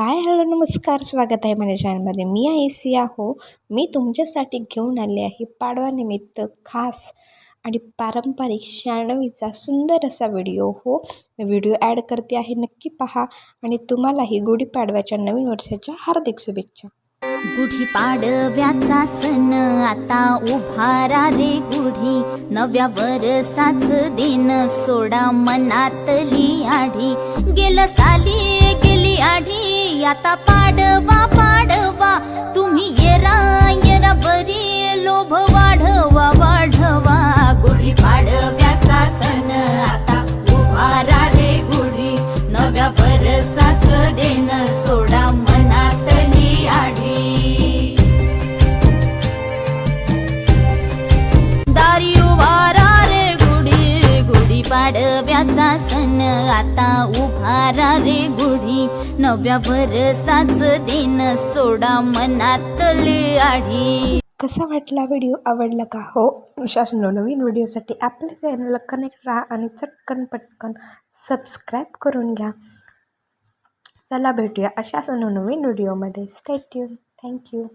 Hi hello नमस्कार. स्वागत आहे माझ्या चॅनलमध्ये. मी आहे सिया. हो मी तुमच्यासाठी घेऊन आले आहे पाडवानिमित्त खास आणि पारंपरिक शहाणवीचा सुंदर असा व्हिडिओ. हो मी व्हिडिओ ॲड करते आहे. नक्की पहा आणि तुम्हालाही गुढीपाडव्याच्या नवीन वर्षाच्या हार्दिक शुभेच्छा. गुढीपाडव्याचा सण आता उभारा रे गुढी नव्या वरसाच दिन सोडा मनातली आढी गेलं साली आढी आता पाडव्याचा सण. आता उभारा रे गुढी. नव्या वरसाच दिन. सोडा मनातली आढी. कसा वाटला व्हिडिओ? आवडला का? हो अशाच नवनवीन व्हिडिओसाठी आपल्या चॅनलला कनेक्ट राहा आणि चटकन पटकन सबस्क्राईब करून घ्या. चला भेटूया अशाच नवनवीन व्हिडिओमध्ये. Stay tuned thank you